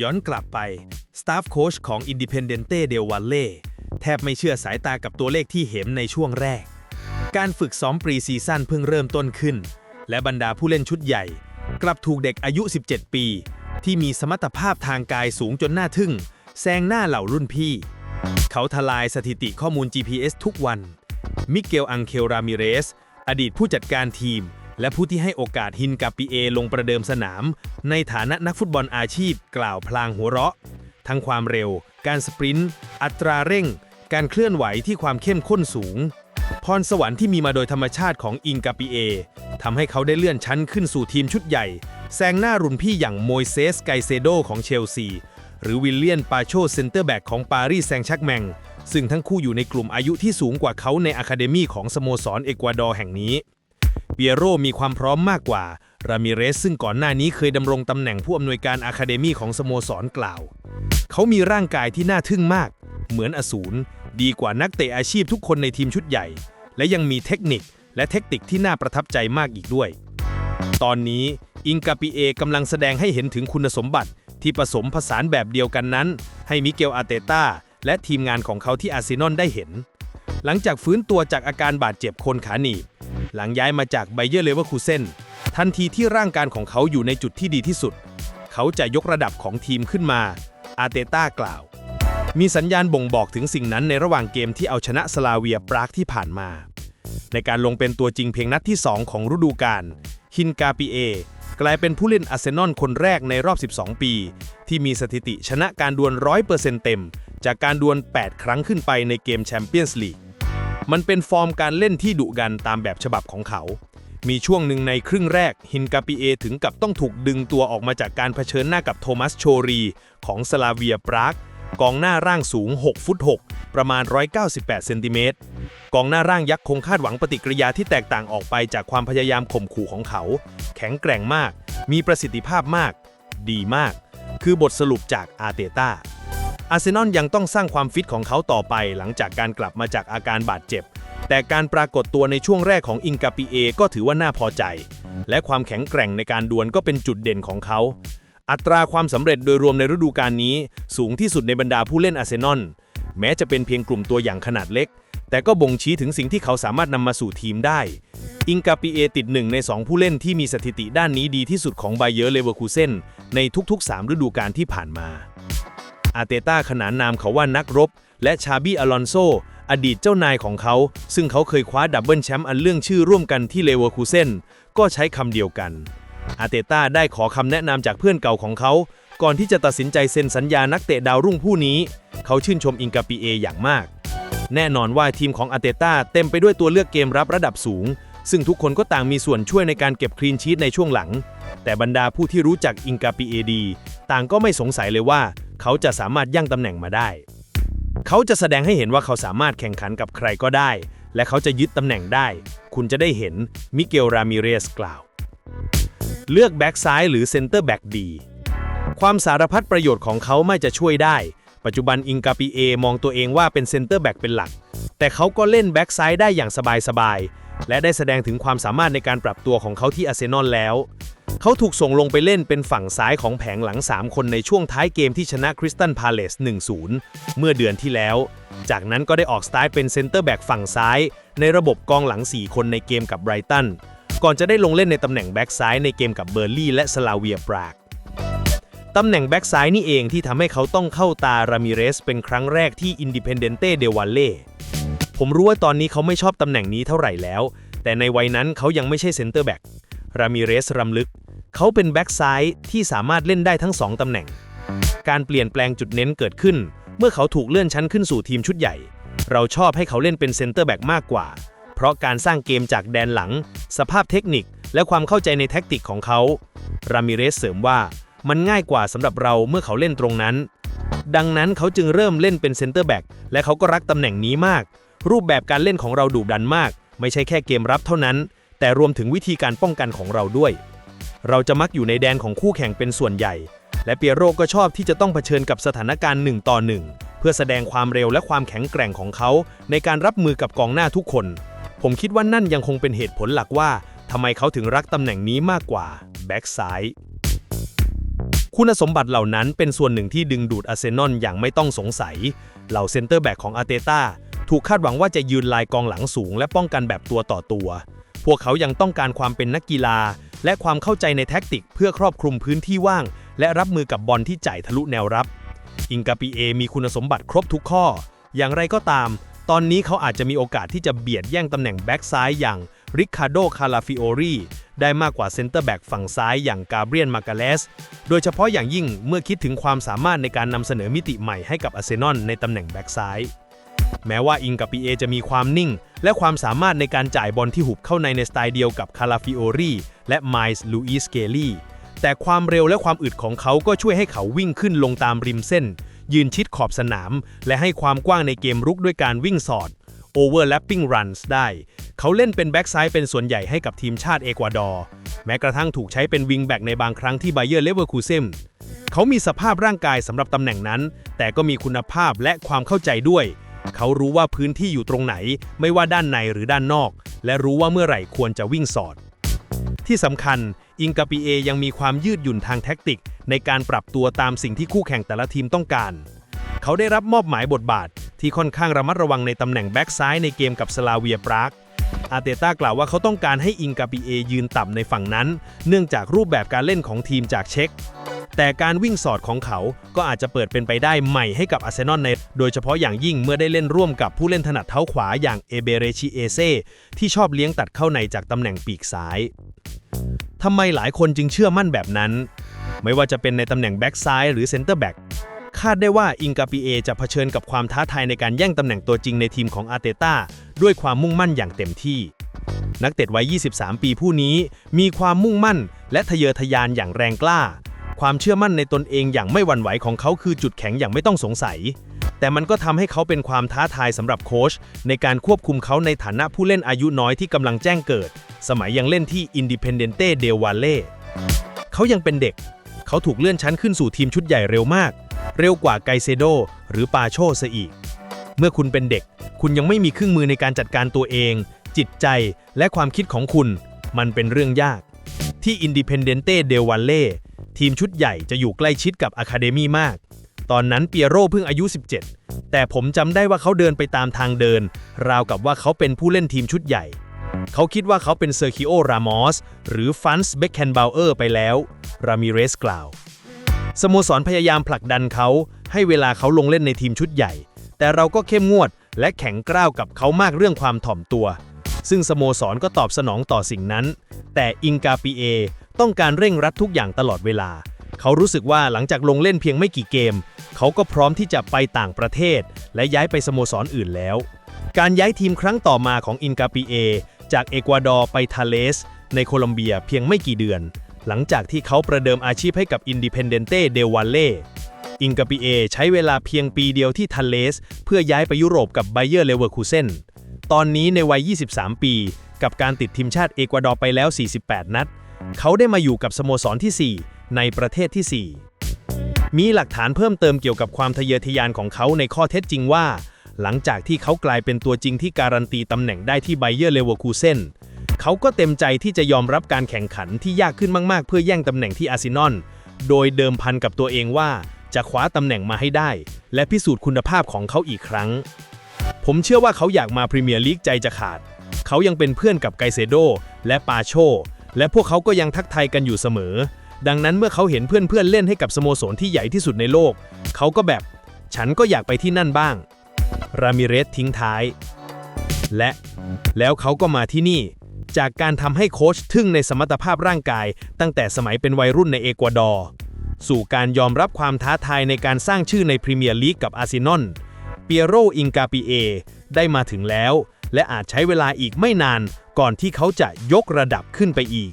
ย้อนกลับไปสตาฟโค้ชของ Independente del Valle แทบไม่เชื่อสายตากับตัวเลขที่เห็นในช่วงแรก การฝึกซ้อมปรีซีซั่นเพิ่งเริ่มต้นขึ้น และบรรดาผู้เล่นชุดใหญ่ กลับถูกเด็กอายุ 17 ปี ที่มีสมรรถภาพทางกายสูงจนน่าทึ่ง แซงหน้าเหล่ารุ่นพี่ เขาทลายสถิติข้อมูล GPS ทุกวัน มิเกลอังเคลรามิเรส อดีตผู้จัดการทีม และผู้ที่ให้โอกาสฮินกาปิเอลงประเดิมสนาม ในฐานะนักฟุตบอลอาชีพกล่าวพลางหัวเราะ ทั้งความเร็ว การสปรินต์ อัตราเร่ง การเคลื่อนไหวที่ความเข้มข้นสูง พรสวรรค์ที่มีมาโดยธรรมชาติของอิงกาปิเอทำให้เขาได้เลื่อนชั้นขึ้นสู่ทีมชุดใหญ่แซงหน้ารุ่นพี่อย่างโมยเซสไกเซโดของเชลซี หรือวิลเลียนปาโชเซนเตอร์แบ็กของปารีสแซงชักแมง ซึ่งทั้งคู่อยู่ในกลุ่มอายุที่สูงกว่าเขาในอะคาเดมีของสโมสรเอกวาดอร์แห่งนี้ เปียโรมีความพร้อมมากกว่ารามิเรสซึ่งก่อนหน้านี้เคยดำรงตำแหน่งผู้อำนวยการอะคาเดมีของสโมสรกล่าว เขามีร่างกายที่น่าทึ่งมาก เหมือนอสูรดีกว่านักเตะอาชีพทุกคนในทีมชุดใหญ่ และยังมีเทคนิคและเทคนิคที่น่าประทับใจมากอีกด้วย ตอนนี้อิงกาปิเอกำลังแสดงให้เห็นถึงคุณสมบัติที่ผสมผสานแบบเดียวกันนั้น ให้มิเกลอาเตต้าและทีมงานของเขาที่อาร์เซนอลได้เห็น หลังจากฟื้นตัวจากอาการบาดเจ็บคนขาหนีบ หลังย้ายมาจากไบเยอร์เลเวอร์คูเซนทันทีที่ร่างกายของเขาอยู่ในจุดที่ดีที่สุด เขาจะยกระดับของทีมขึ้นมา อาเตต้ากล่าว มีสัญญาณบ่งบอกถึงสิ่งนั้นในระหว่างเกมที่เอาชนะสลาเวียปรากที่ผ่านมา ในการลงเป็นตัวจริงเพียงนัดที่ 2 ของฤดูกาลฮินกาปิเอกลายเป็นผู้เล่นอาร์เซนอลคนแรกในรอบ 12 ปี ที่มีสถิติชนะการดวล 100%เต็ม จากการดวล 8 ครั้งขึ้นไปในเกมแชมเปี้ยนส์ลีก มันเป็นฟอร์มการเล่นที่ดุดันตามแบบฉบับของเขา มีช่วงหนึ่งในครึ่งแรกฮินกาปิเอถึงกับต้องถูกดึงตัวออกมาจากการเผชิญหน้ากับโทมัสโชรี ของสลาเวียปรากกองหน้าร่างสูง 6 ฟุต 6 ประมาณ 198 เซนติเมตร กองหน้าร่างยักษ์คงคาดหวังปฏิกิริยาที่แตกต่างออกไปจากความพยายามข่มขู่ของเขา แข็งแกร่งมาก มีประสิทธิภาพมาก ดีมาก คือบทสรุปจากอาเตต้า อาร์เซนอลยังต้องสร้างความฟิตของเขาต่อไปหลังจากการกลับมาจากอาการบาดเจ็บ แต่การปรากฏตัวในช่วงแรกของอิงกาปิเอก็ถือว่าน่าพอใจ และความแข็งแกร่งในการดวลก็เป็นจุดเด่นของเขา อัตราความสำเร็จโดยรวมในฤดูกาลนี้ สูงที่สุดในบรรดาผู้เล่นอาร์เซนอลแม้จะเป็นเพียงกลุ่มตัวอย่างขนาดเล็ก แต่ก็บ่งชี้ถึงสิ่งที่เขาสามารถนำมาสู่ทีมได้ อิงกาปิเอติดหนึ่งใน 2 ผู้เล่นที่มีสถิติด้านนี้ดีที่สุดของไบเยอร์เลเวอร์คูเซนในทุกๆ 3 ฤดูกาลที่ผ่านมา อาร์เตต้าขนานนามเขาว่านักรบ และชาบี้อลอนโซ อดีตเจ้านายของเขา ซึ่งเขาเคยคว้าดับเบิลแชมป์อันเรื่องชื่อร่วมกันที่เลเวอร์คูเซนก็ใช้คำเดียวกันอาร์เตต้าได้ขอคำแนะนำจากเพื่อนเก่าของเขา ก่อนที่จะตัดสินใจเซ็นสัญญานักเตะดาวรุ่งผู้นี้ เขาชื่นชมอิงกาปิเออย่างมาก แน่นอนว่าทีมของอาร์เตต้าเต็มไปด้วยตัวเลือกเกมรับระดับสูง ซึ่งทุกคนก็ต่างมีส่วนช่วยในการเก็บคลีนชีตในช่วงหลัง แต่บรรดาผู้ที่รู้จักอิงกาปิเอดี ต่างก็ไม่สงสัยเลยว่า เขาจะสามารถยั่งตำแหน่งมาได้ เขาจะแสดงให้เห็นว่าเขาสามารถแข่งขันกับใครก็ได้ และเขาจะยึดตำแหน่งได้ คุณจะได้เห็นมิเกลรามิเรสกล่าว เลือกแบ็กซ้ายหรือเซนเตอร์แบ็กดีความสารพัดประโยชน์ของเขาไม่จะช่วยได้ ปัจจุบันอิงกาปิเอมองตัวเองว่าเป็นเซนเตอร์แบ็กเป็นหลัก แต่เขาก็เล่นแบ็กซ้ายได้อย่างสบายๆ และได้แสดงถึงความสามารถในการปรับตัวของเขาที่อาร์เซนอลแล้ว เขาถูกส่งลงไปเล่นเป็นฝั่งซ้ายของแผงหลัง 3 คนในช่วงท้ายเกมที่ชนะคริสตันพาเลส 1-0 เมื่อเดือนที่แล้ว จากนั้นก็ได้ออกสไตล์เป็นเซนเตอร์แบ็กฝั่งซ้าย ในระบบกองหลัง 4 คนในเกมกับไบรตัน ก่อนจะได้ลงเล่นในตำแหน่งแบ็กซ้ายในเกมกับเบอร์ลี่และสลาเวียปรากตำแหน่งแบ็กซ้ายนี่เองที่ทำให้เขาต้องเข้าตารามิเรสเป็นครั้งแรกที่ Independente del Valle ผมรู้ว่าตอนนี้เขาไม่ชอบตำแหน่งนี้เท่าไหร่แล้ว แต่ในวัยนั้นเขายังไม่ใช่เซนเตอร์แบ็กรามิเรสรำลึก เขาเป็นแบ็กซ้ายที่สามารถเล่นได้ทั้ง 2 ตำแหน่ง การเปลี่ยนแปลงจุดเน้นเกิดขึ้น เมื่อเขาถูกเลื่อนชั้นขึ้นสู่ทีมชุดใหญ่ เราชอบให้เขาเล่นเป็นเซนเตอร์แบ็กมากกว่า เพราะการสร้างเกมจากแดนหลัง สภาพเทคนิค และความเข้าใจในแท็กติกของเขารามิเรสเสริมว่ามันง่ายกว่าสำหรับเราเมื่อเขาเล่นตรงนั้น ดังนั้นเขาจึงเริ่มเล่นเป็นเซนเตอร์แบ็กและเขาก็รักตำแหน่งนี้มาก รูปแบบการเล่นของเราดุดันมาก ไม่ใช่แค่เกมรับเท่านั้น แต่รวมถึงวิธีการป้องกันของเราด้วย เราจะมักอยู่ในแดนของคู่แข่งเป็นส่วนใหญ่ และเปียโรก็ชอบที่จะต้องเผชิญกับสถานการณ์1ต่อ1เพื่อแสดงความเร็วและความแข็งแกร่งของเขา ในการรับมือกับกองหน้าทุกคน ผมคิดว่านั่นยังคงเป็นเหตุผลหลักว่าทำไมเขาถึงรักตำแหน่งนี้มากกว่าแบ็กซ้ายคุณสมบัติเหล่านั้นเป็นส่วนหนึ่งที่ดึงดูดอาร์เซนอลอย่างไม่ต้องสงสัย เหล่าเซนเตอร์แบ็กของอาร์เตต้าถูกคาดหวังว่าจะยืนลายกองหลังสูงและป้องกันแบบตัวต่อตัว พวกเขายังต้องการความเป็นนักกีฬา และความเข้าใจในแท็กติกเพื่อครอบคลุมพื้นที่ว่าง และรับมือกับบอลที่จ่ายทะลุแนวรับ อิงกาปีเอมีคุณสมบัติครบทุกข้อ อย่างไรก็ตาม ตอนนี้เขาอาจจะมีโอกาสที่จะเบียดแย่งตำแหน่งแบ็กซ้ายอย่างริคาโดคาลาฟิโอรีได้มากกว่าเซนเตอร์แบ็กฝั่งซ้ายอย่างกาเบรียนมากาเลส โดยเฉพาะอย่างยิ่งเมื่อคิดถึงความสามารถในการนำเสนอมิติใหม่ให้กับอาร์เซนอลในตำแหน่งแบ็กซ้าย แม้ว่าอิงกับปีเอจะมีความนิ่ง และความสามารถในการจ่ายบอลที่หุบเข้าในในสไตล์เดียวกับคาลาฟิโอรีและไมส์ลูอิสเกลีแต่ความเร็วและความอึดของเขาก็ช่วยให้เขาวิ่งขึ้นลงตามริมเส้น ยืนชิดขอบสนาม และให้ความกว้างในเกมรุกด้วยการวิ่งสอด overlapping runs ได้ เขาเล่นเป็นแบ็กซ้ายเป็นส่วนใหญ่ให้กับทีมชาติเอกวาดอร์ แม้กระทั่งถูกใช้เป็นวิงแบ็กในบางครั้งที่ไบเยอร์เลเวอร์คูเซมเขามีสภาพร่างกายสำหรับตำแหน่งนั้น แต่ก็มีคุณภาพและความเข้าใจด้วย เขารู้ว่าพื้นที่อยู่ตรงไหน ไม่ว่าด้านในหรือด้านนอก และรู้ว่าเมื่อไหร่ควรจะวิ่งสอด ที่สำคัญ อิงกาปีเอยังมีความยืดหยุ่นทางแท็กติก ในการปรับตัวตามสิ่งที่คู่แข่งแต่ละทีมต้องการ เขาได้รับมอบหมายบทบาท ที่ค่อนข้างระมัดระวังในตำแหน่งแบ็กซ้ายในเกมกับสลาเวียปราก อาร์เตต้ากล่าวว่าเขาต้องการให้อิงกาปีเอยืนต่ำในฝั่งนั้น เนื่องจากรูปแบบการเล่นของทีมจากเช็กแต่การวิ่งสอดของเขาก็อาจจะเปิดเป็นไปได้ใหม่ให้กับอาร์เซนอลใน โดยเฉพาะอย่างยิ่งเมื่อได้เล่นร่วมกับผู้เล่นถนัดเท้าขวาอย่างเอเบเรชิเอเซที่ชอบเลี้ยงตัดเข้าในจากตำแหน่งปีกซ้ายทำไมหลายคนจึงเชื่อมั่นแบบนั้น ไม่ว่าจะเป็นในตำแหน่งแบ็กซ้ายหรือเซนเตอร์แบ็กคาดได้ว่าอิงกาปีเอจะเผชิญกับความท้าทายในการแย่งตำแหน่งตัวจริงในทีมของอาร์เตต้า ด้วยความมุ่งมั่นอย่างเต็มที่ นักเตะวัย 23 ปีผู้นี้มีความมุ่งมั่น และทะเยอทะยานอย่างแรงกล้า ความเชื่อมั่นในตนเองอย่างไม่หวั่นไหวของเขาคือจุดแข็งอย่างไม่ต้องสงสัย แต่มันก็ทำให้เขาเป็นความท้าทายสำหรับโค้ชในการควบคุมเขาในฐานะผู้เล่นอายุน้อยที่กำลังแจ้งเกิด สมัยยังเล่นที่ Independente del Valle เขายังเป็นเด็ก เขาถูกเลื่อนชั้นขึ้นสู่ทีมชุดใหญ่เร็วมาก เร็วกว่าไกเซโดหรือปาโชซะอีก เมื่อคุณเป็นเด็ก คุณยังไม่มีเครื่องมือในการจัดการตัวเอง จิตใจและความคิดของคุณ มันเป็นเรื่องยาก ที่ Independente del Valle ทีมชุดใหญ่จะอยู่ใกล้ชิดกับอะคาเดมี่มาก ตอนนั้นเปียโรเพิ่งอายุ 17 แต่ผมจำได้ว่าเขาเดินไปตามทางเดิน ราวกับว่าเขาเป็นผู้เล่นทีมชุดใหญ่ เขาคิดว่าเขาเป็นเซอร์คิโอ รามอส หรือฟันส์เบคแคนบาวเออร์ไปแล้ว รามิเรสกล่าว สโมสรพยายามผลักดันเขาให้เวลาเขาลงเล่นในทีมชุดใหญ่ แต่เราก็เข้มงวด และแข็งกร้าวกับเขามากเรื่องความถ่อมตัว ซึ่งสโมสรก็ตอบสนองต่อสิ่งนั้น แต่อิงกาปีเอต้องการเร่งรัดทุกอย่างตลอดเวลา เขารู้สึกว่าหลังจากลงเล่นเพียงไม่กี่เกม เขาก็พร้อมที่จะไปต่างประเทศ และย้ายไปสโมสรอื่นแล้ว การย้ายทีมครั้งต่อมาของอินกาปีเอจากเอกวาดอร์ไปทาเลส ในโคลอมเบียเพียงไม่กี่เดือน หลังจากที่เขาประเดิมอาชีพให้กับ Independente del Valle อิงกาปีเอใช้เวลาเพียงปีเดียวที่ทันเลส เพื่อย้ายไปยุโรปกับไบเยอร์เลเวอร์คูเซนตอนนี้ในวัย 23 ปี กับการติดทีมชาติเอกวาดอร์ไปแล้ว 48 นัด เขาได้มาอยู่กับสโมสรที่ 4 ในประเทศที่ 4 มีหลักฐานเพิ่มเติมเกี่ยวกับความทะเยอทะยานของเขาในข้อเท็จจริงว่า หลังจากที่เขากลายเป็นตัวจริงที่การันตีตำแหน่งได้ที่ไบเยอร์เลเวอร์คูเซนเขาก็เต็มใจที่จะยอมรับการแข่งขันที่ยากขึ้นมาก ๆ เพื่อแย่งตำแหน่งที่อาร์เซนอลโดยเดิมพันกับตัวเองว่า จะคว้าตำแหน่งมาให้ได้ และพิสูจน์คุณภาพของเขาอีกครั้ง ผมเชื่อว่าเขาอยากมาพรีเมียร์ลีกใจจะขาด เขายังเป็นเพื่อนกับไกเซโดและปาโช และพวกเขาก็ยังทักทายกันอยู่เสมอ ดังนั้นเมื่อเขาเห็นเพื่อนๆเล่นให้กับสโมสรที่ใหญ่ที่สุดในโลก เขาก็แบบ ฉันก็อยากไปที่นั่นบ้าง รามิเรสทิ้งท้าย และ แล้วเขาก็มาที่นี่ จากการทำให้โค้ชทึ่งในสมรรถภาพร่างกาย ตั้งแต่สมัยเป็นวัยรุ่นในเอกวาดอร์ สู่การยอมรับความท้าทายในการสร้างชื่อในพรีเมียร์ลีกกับอาร์เซนอล เปียโร อิงกาปีเอ ได้มาถึงแล้ว และอาจใช้เวลาอีกไม่นานก่อนที่เขาจะยกระดับขึ้นไปอีก